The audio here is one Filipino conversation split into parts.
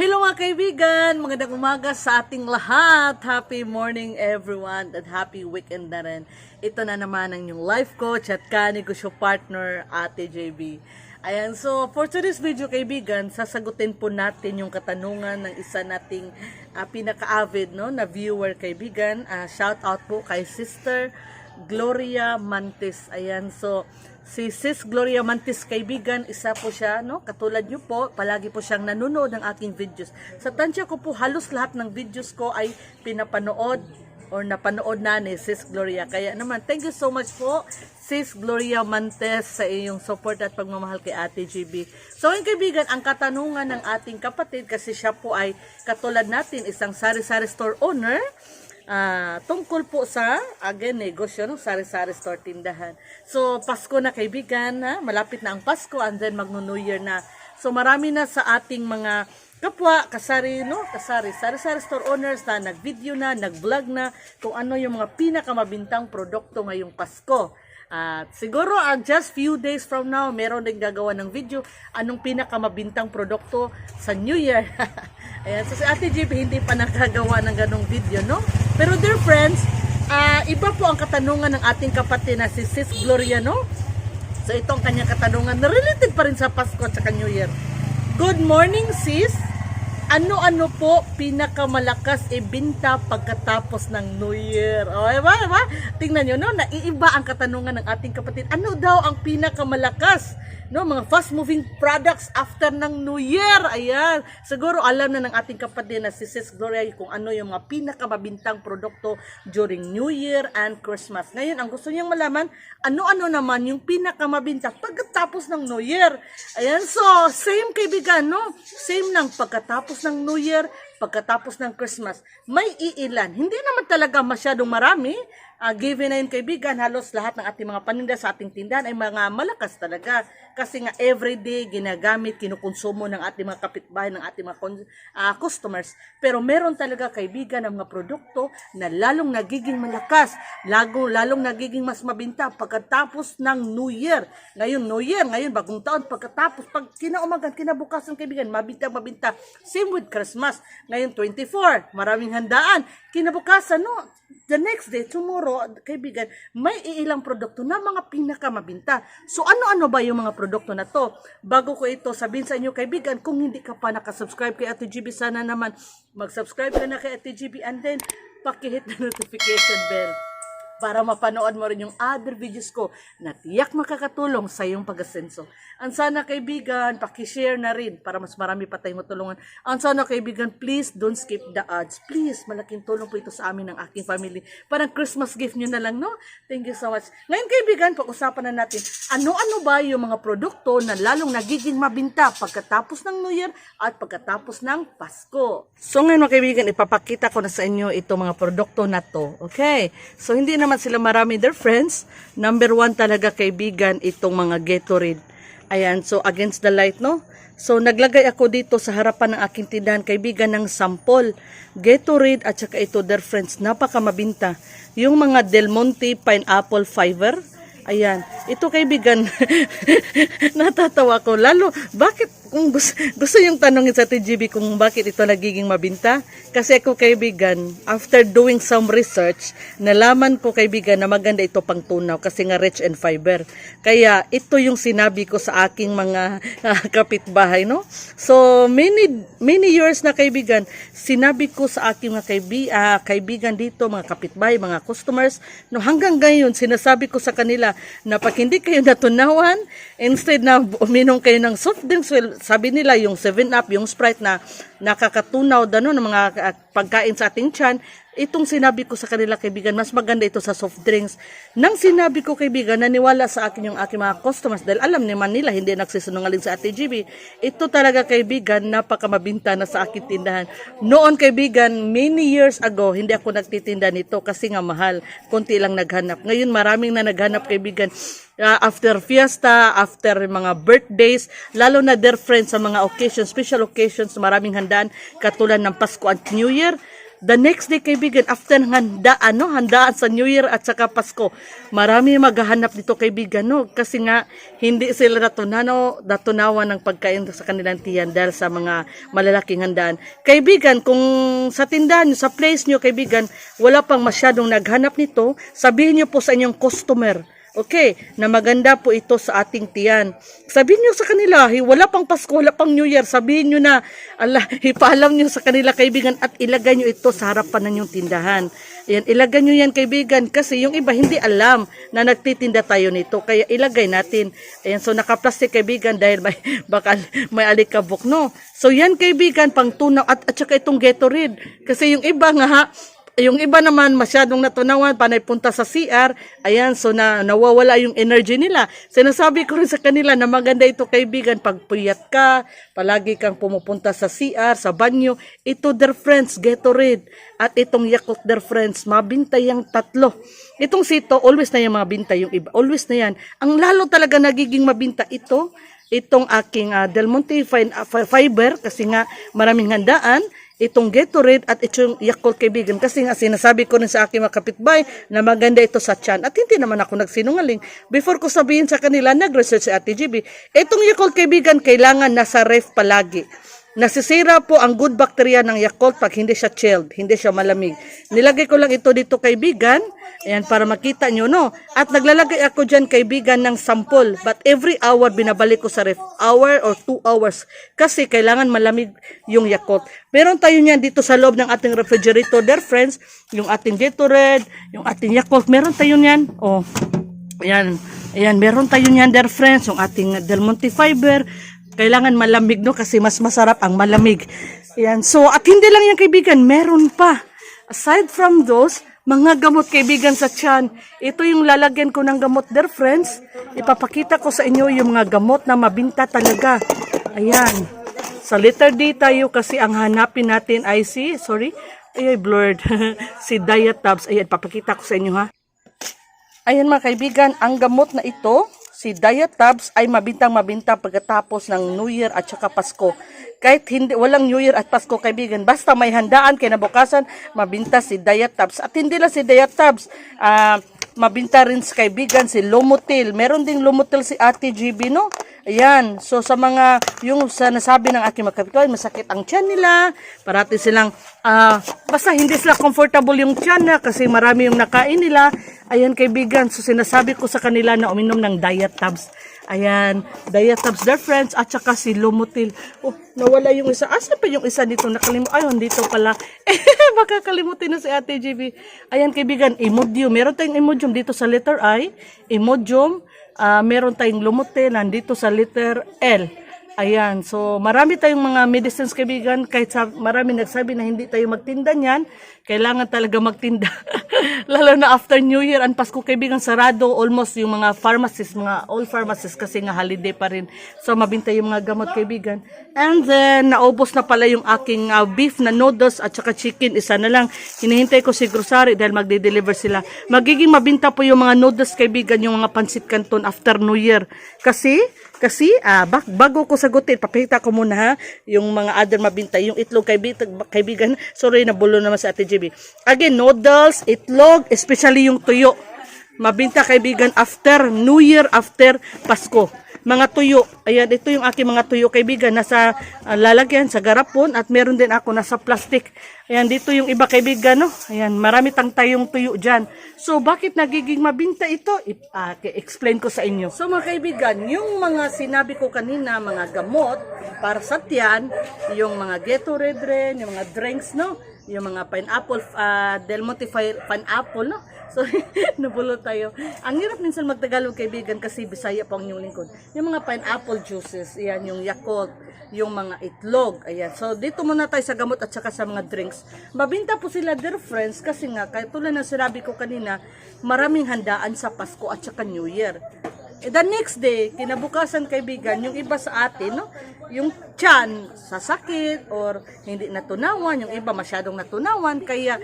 Hello mga kaibigan! Magandang umaga sa ating lahat. Happy morning everyone at happy weekend na rin. Ito na naman ang yung life coach at kani ko siya partner, Ate JB. Ayan, so for today's video kaibigan, sasagutin po natin yung katanungan ng isa nating ah, pinaka-avid no, na viewer kaibigan. Ah, shout out po kay Sister Gloria Mantis. Ayan, so si Sis Gloria Mantis kaibigan, isa po siya, no? Katulad niyo po, palagi po siyang nanonood ng aking videos. Sa tansya ko po, halos lahat ng videos ko ay pinapanood or napanood na ni Sis Gloria. Kaya naman, thank you so much po, Sis Gloria Mantes, sa iyong support at pagmamahal kay Ate GB. So, yung kaibigan, ang katanungan ng ating kapatid, kasi siya po ay katulad natin, isang sari-sari store owner, Ah, tungkol po sa again negosyo ng sari-sari store tindahan. So Pasko na kaibigan, ha? malapit na ang Pasko and then magno-New Year na. So marami na sa ating mga kapwa, kasari, no? Kasari, sari-sari store owners na nag-video na, nag-vlog na kung ano yung mga pinakamabintang produkto ngayong Pasko. At siguro uh, just few days from now, meron din gagawa ng video anong pinakamabintang produkto sa New Year. Ayan, so si Ate JP hindi pa nakagawa ng ganong video, no? Pero dear friends, ah, iba po ang katanungan ng ating kapatid na si Sis Gloria, no? So ito ang kanyang katanungan na related pa rin sa Pasko at saka New Year. Good morning sis! Ano-ano po pinakamalakas ibinta pagkatapos ng New Year? O, diba, diba? Tingnan nyo, no? Naiiba ang katanungan ng ating kapatid. Ano daw ang pinakamalakas? No, mga fast-moving products after ng New Year. Ayan. Siguro alam na ng ating kapatid na si Sis Gloria kung ano yung mga pinakamabintang produkto during New Year and Christmas. Ngayon, ang gusto niyang malaman, ano-ano naman yung pinakamabinta pagkatapos ng New Year. Ayan, so, same kaibigan, no? Same ng pagkatapos ng New Year, pagkatapos ng Christmas. May iilan. Hindi naman talaga masyadong marami. Ah, given na yun kaibigan, halos lahat ng ating mga paninda sa ating tindahan ay mga malakas talaga. Kasi nga everyday ginagamit, kinukonsumo ng ating mga kapitbahay, ng ating mga ah, customers. Pero meron talaga kaibigan ng mga produkto na lalong nagiging malakas, lago, lalong nagiging mas mabinta pagkatapos ng New Year. Ngayon, New Year, ngayon, bagong taon, pagkatapos, pag kinaumagan, kinabukasan kaibigan, mabinta, mabinta. Same with Christmas. Ngayon, 24, maraming handaan. Kinabukasan, no? The next day, tomorrow, kaibigan, may iilang produkto na mga pinakamabinta. So, ano-ano ba yung mga produkto na to? Bago ko ito sabihin sa inyo, kaibigan, kung hindi ka pa nakasubscribe kay Ate GB, sana naman mag-subscribe ka na kay Ate GB and then pakihit na notification bell para mapanood mo rin yung other videos ko na tiyak makakatulong sa iyong pag-asenso. Ang sana kaibigan, pakishare na rin para mas marami pa tayong matulungan. Ang sana kaibigan, please don't skip the ads. Please, malaking tulong po ito sa amin ng aking family. Parang Christmas gift nyo na lang, no? Thank you so much. Ngayon kaibigan, pag-usapan na natin, ano-ano ba yung mga produkto na lalong nagiging mabinta pagkatapos ng New Year at pagkatapos ng Pasko. So ngayon mga kaibigan, ipapakita ko na sa inyo itong mga produkto na to. Okay? So hindi naman sila marami their friends. Number one talaga kaibigan itong mga Gatorade. Ayan, so against the light, no? So naglagay ako dito sa harapan ng aking tindahan kaibigan ng sample. Gatorade at saka ito their friends, napakamabinta. Yung mga Del Monte Pineapple Fiber, Ayan. Ito kaibigan, natatawa ko. Lalo, bakit, kung gusto, gusto yung tanongin sa TGB kung bakit ito nagiging mabinta? Kasi ako kaibigan, after doing some research, nalaman ko kaibigan na maganda ito pang tunaw kasi nga rich in fiber. Kaya ito yung sinabi ko sa aking mga ah, kapitbahay, no? So, many, many years na kaibigan, sinabi ko sa aking mga kaibi, ah, kaibigan dito, mga kapitbahay, mga customers, no, hanggang ngayon, sinasabi ko sa kanila na pag hindi kayo natunawan, instead na uminom kayo ng soft drinks, well, sabi nila yung 7-Up, yung Sprite na nakakatunaw dano ng mga ah, pagkain sa ating tiyan, itong sinabi ko sa kanila kaibigan, mas maganda ito sa soft drinks. Nang sinabi ko kaibigan, naniwala sa akin yung aking mga customers dahil alam naman nila hindi nagsisinungaling sa Ate GB. Ito talaga kaibigan, napakamabinta na sa aking tindahan. Noon kaibigan, many years ago, hindi ako nagtitinda nito kasi nga mahal. Konti lang naghanap. Ngayon maraming na naghanap kaibigan. Uh, after fiesta, after mga birthdays, lalo na their friends sa mga occasions, special occasions, maraming handaan, katulad ng Pasko at New Year, The next day, kaibigan, after ng handa, ano, handaan sa New Year at saka Pasko, marami maghahanap dito, kaibigan, no? Kasi nga, hindi sila natunano, natunawan ng pagkain sa kanilang tiyan dahil sa mga malalaking handaan. Kaibigan, kung sa tindahan nyo, sa place nyo, kaibigan, wala pang masyadong naghanap nito, sabihin nyo po sa inyong customer, Okay, na maganda po ito sa ating tiyan. Sabihin nyo sa kanila, "Hey, wala pang Pasko, wala pang New Year. Sabihin nyo na, ala, ipaalam nyo sa kanila kaibigan at ilagay nyo ito sa harapan ng inyong tindahan. Ayan, ilagay nyo yan kaibigan kasi yung iba hindi alam na nagtitinda tayo nito. Kaya ilagay natin. Ayan, so nakaplastic kaibigan dahil may, bakal, may alikabok, no? So yan kaibigan, pang tunaw at, at saka itong Gatorade. Kasi yung iba nga ha, yung iba naman masyadong natunawan, panay punta sa CR, ayan, so na, nawawala yung energy nila. Sinasabi ko rin sa kanila na maganda ito kaibigan, pag puyat ka, palagi kang pumupunta sa CR, sa banyo, ito their friends, Gatorade, at itong Yakult their friends, mabinta yung tatlo. Itong sito, always na yung mabinta yung iba, always na yan. Ang lalo talaga nagiging mabinta ito, itong aking ah, Del Monte fin- ah, fi- fiber, kasi nga maraming handaan, itong Gatorade at itong Yakult kaibigan. Kasi nga sinasabi ko rin sa aking mga kapitbahay na maganda ito sa tiyan. At hindi naman ako nagsinungaling. Before ko sabihin sa kanila nag-research si Ate GB itong Yakult kaibigan kailangan nasa ref palagi Nasisira po ang good bacteria ng Yakult pag hindi siya chilled, hindi siya malamig. Nilagay ko lang ito dito kaibigan, ayan para makita nyo no. At naglalagay ako dyan kaibigan ng sample, but every hour binabalik ko sa ref, hour or two hours. Kasi kailangan malamig yung Yakult. Meron tayo niyan dito sa loob ng ating refrigerator, dear friends, yung ating Gatorade, yung ating Yakult, meron tayo niyan. Oh, Ayan, ayan, meron tayo niyan, dear friends, yung ating Del Monte Fiber. Kailangan malamig, no? Kasi mas masarap ang malamig. Ayan, so, at hindi lang yan, kaibigan, meron pa. Aside from those, mga gamot kaibigan sa tiyan. Ito yung lalagyan ko ng gamot, dear friends. Ipapakita ko sa inyo yung mga gamot na mabinta talaga. Ayan. Sa letter D tayo kasi ang hanapin natin ay si, sorry, ay blurred. si Diet Tabs. Ayan, papakita ko sa inyo ha. Ayan mga kaibigan, ang gamot na ito, si Diet Tabs ay mabintang mabinta pagkatapos ng New Year at saka Pasko. Kahit hindi walang New Year at Pasko kaibigan, basta may handaan kinabukasan, mabinta si Diet Tabs. At hindi lang si Diet Tabs, ah, mabinta rin si kaibigan si Lomotil. Meron ding Lomotil si Ate GB, no? Ayan, so sa mga, yung sa nasabi ng aking magkapitoy, masakit ang tiyan nila, parati silang, ah, basta hindi sila comfortable yung tiyan na kasi marami yung nakain nila. Ayan kaibigan, so sinasabi ko sa kanila na uminom ng diet tabs. Ayan, diet tabs, their friends, at saka si Lumotil. Oh, nawala yung isa. Asa pa yung isa dito? Nakalimut. Ayun, dito pala. Eh, baka kalimutin na si Ate GB. Ayan kaibigan, Imodium. Meron tayong Imodium dito sa letter I. Imodium. Ah, meron tayong Lumotil nandito sa letter L. Ayan, so marami tayong mga medicines kaibigan, kahit sa, marami nagsabi na hindi tayo magtinda niyan, kailangan talaga magtinda. Lalo na after New Year and Pasko kaibigan, sarado almost yung mga pharmacies, mga all pharmacies kasi nga holiday pa rin. So mabinta yung mga gamot kaibigan. And then, naubos na pala yung aking ah, beef na noodles at saka chicken, isa na lang. Hinihintay ko si grocery dahil magde-deliver sila. Magiging mabinta po yung mga noodles kaibigan, yung mga pansit canton after New Year. Kasi, kasi ah, bak- bago ko sagutin, papakita ko muna ha, yung mga other mabinta, yung itlog kaibigan, kaibigan sorry, nabulo naman sa Ate GB. Again, noodles, itlog, especially yung tuyo. Mabinta kaibigan after New Year, after Pasko. Mga tuyo. Ayan, ito yung aking mga tuyo kaibigan. Nasa ah, lalagyan, sa garapon, at meron din ako nasa plastic. Ayan, dito yung iba kaibigan, no? Ayan, marami tang tayong tuyo dyan. So, bakit nagiging mabinta ito? I- ah, explain ko sa inyo. So, mga kaibigan, yung mga sinabi ko kanina, mga gamot para sa tiyan, yung mga Gatorade rin, yung mga drinks, no? Yung mga pineapple, ah, Del Monte pineapple, no? So, nabulot tayo. Ang hirap minsan magtagalog kaibigan kasi Bisaya pa ang inyong lingkod. Yung mga pineapple juices, yan, yung Yakult, yung mga itlog, ayan. So, dito muna tayo sa gamot at saka sa mga drinks. Mabinta po sila, dear friends, kasi nga, tulad ng sinabi ko kanina, maraming handaan sa Pasko at saka New Year. Eh, the next day, kinabukasan kaibigan, yung iba sa atin, no? yung tiyan, sasakit, or hindi natunawan, yung iba masyadong natunawan, kaya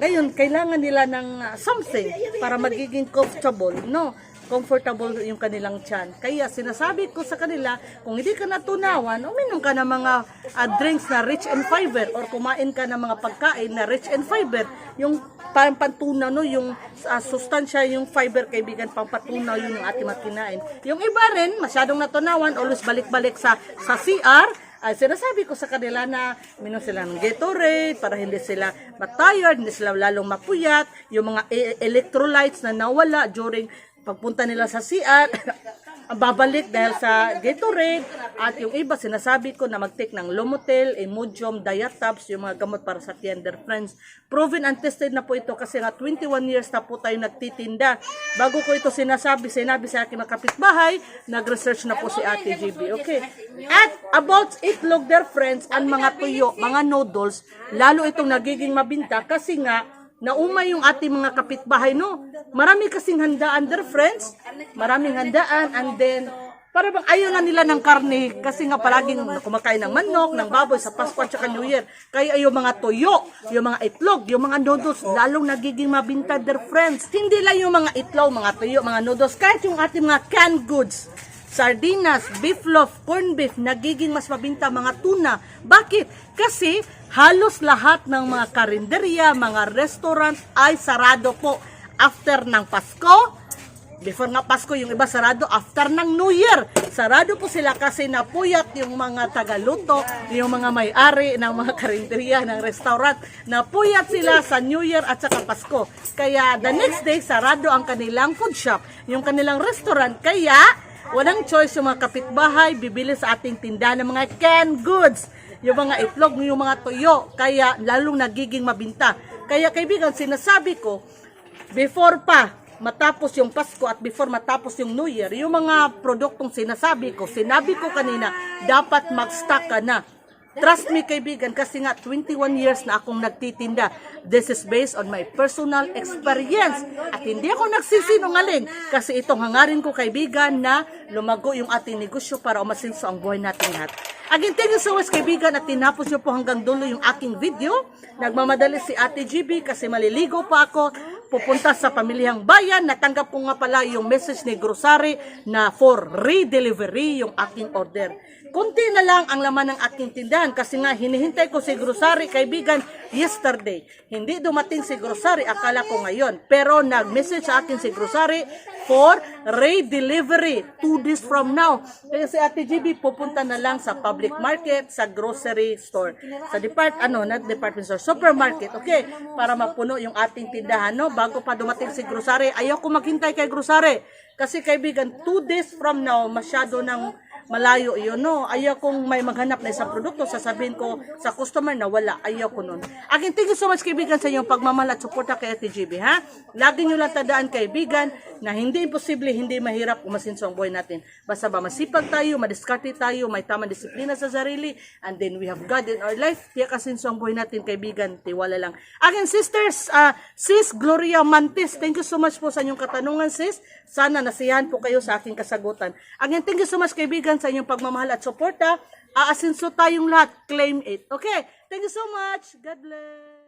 ngayon, kailangan nila ng uh, something para magiging comfortable, no? comfortable yung kanilang tiyan. Kaya sinasabi ko sa kanila, kung hindi ka natunawan, uminom ka ng mga ah, drinks na rich in fiber or kumain ka ng mga pagkain na rich in fiber. Yung parang pantunaw, no? yung ah, sustansya, yung fiber, kaibigan, pampatunaw yun yung ating mga kinain. Yung iba rin, masyadong natunawan, always balik-balik sa, sa CR, ay sinasabi ko sa kanila na minom sila ng Gatorade para hindi sila matired, hindi sila lalong mapuyat, yung mga e- electrolytes na nawala during pagpunta nila sa CR, babalik dahil sa Gatorade at yung iba sinasabi ko na mag-take ng Lomotil, Imodium, Diatabs, yung mga gamot para sa tender friends. Proven and tested na po ito kasi nga 21 years na po tayo nagtitinda. Bago ko ito sinasabi, sinabi sa aking mga kapitbahay, nag-research na po si Ate GB. Okay. At about itlog their friends and mga tuyo, mga noodles, lalo itong nagiging mabinta kasi nga naumay yung ating mga kapitbahay, no? Marami kasing handaan, their friends. Maraming handaan, and then, para bang ayaw nga nila ng karne kasi nga palaging kumakain ng manok, ng baboy sa Pasko at saka New Year. Kaya yung mga tuyo, yung mga itlog, yung mga noodles, lalong nagiging mabinta, their friends. Hindi lang yung mga itlog, mga tuyo, mga noodles, kahit yung ating mga canned goods sardinas, beef loaf, corn beef, nagiging mas mabinta mga tuna. Bakit? Kasi halos lahat ng mga karinderya, mga restaurant ay sarado po after ng Pasko. Before nga Pasko, yung iba sarado after ng New Year. Sarado po sila kasi napuyat yung mga tagaluto, yung mga may-ari ng mga karinderya, ng restaurant. Napuyat sila sa New Year at saka Pasko. Kaya the next day, sarado ang kanilang food shop, yung kanilang restaurant. Kaya Walang choice yung mga kapitbahay, bibili sa ating tindahan ng mga canned goods. Yung mga itlog, yung mga tuyo. Kaya lalong nagiging mabinta. Kaya kaibigan, sinasabi ko, before pa matapos yung Pasko at before matapos yung New Year, yung mga produktong sinasabi ko, sinabi ko kanina, dapat mag-stock ka na. Trust me kaibigan kasi nga 21 years na akong nagtitinda. This is based on my personal experience. At hindi ako nagsisinungaling kasi itong hangarin ko kaibigan na lumago yung ating negosyo para umasinso ang buhay natin lahat. Again, thank you so much kaibigan at tinapos nyo po hanggang dulo yung aking video. Nagmamadali si Ate GB kasi maliligo pa ako pupunta sa pamilyang bayan. Natanggap ko nga pala yung message ni Grocery na for re-delivery yung aking order. Kunti na lang ang laman ng aking tindahan kasi nga hinihintay ko si Grocery kaibigan yesterday. Hindi dumating si Grocery, akala ko ngayon. Pero nag-message sa akin si Grocery for re-delivery two days from now. Kaya si Ate GB pupunta na lang sa public market, sa grocery store. Sa depart, ano, not department store, supermarket, okay? Para mapuno yung ating tindahan, no? Bago pa dumating si Grocery, ayaw ko maghintay kay Grocery. Kasi kaibigan, two days from now, masyado ng malayo yun, no? Ayaw kong may maghanap na isang produkto, sasabihin ko sa customer na wala, ayaw ko nun. Again, thank you so much kaibigan sa inyong pagmamahal at suporta kay Ate GB, ha? Lagi nyo lang tandaan kaibigan na hindi imposible, hindi mahirap umasinso ang buhay natin. Basta ba masipag tayo, madiskarte tayo, may tamang disiplina sa sarili, and then we have God in our life, tiyak asinso ang buhay natin kaibigan, tiwala lang. Again, sisters, ah, sis Gloria Mantis, thank you so much po sa inyong katanungan, sis. Sana nasiyahan po kayo sa aking kasagutan. Again, thank you so much kaibigan sa inyong pagmamahal at suporta. Aasinso tayong lahat. Claim it. Okay? Thank you so much. God bless.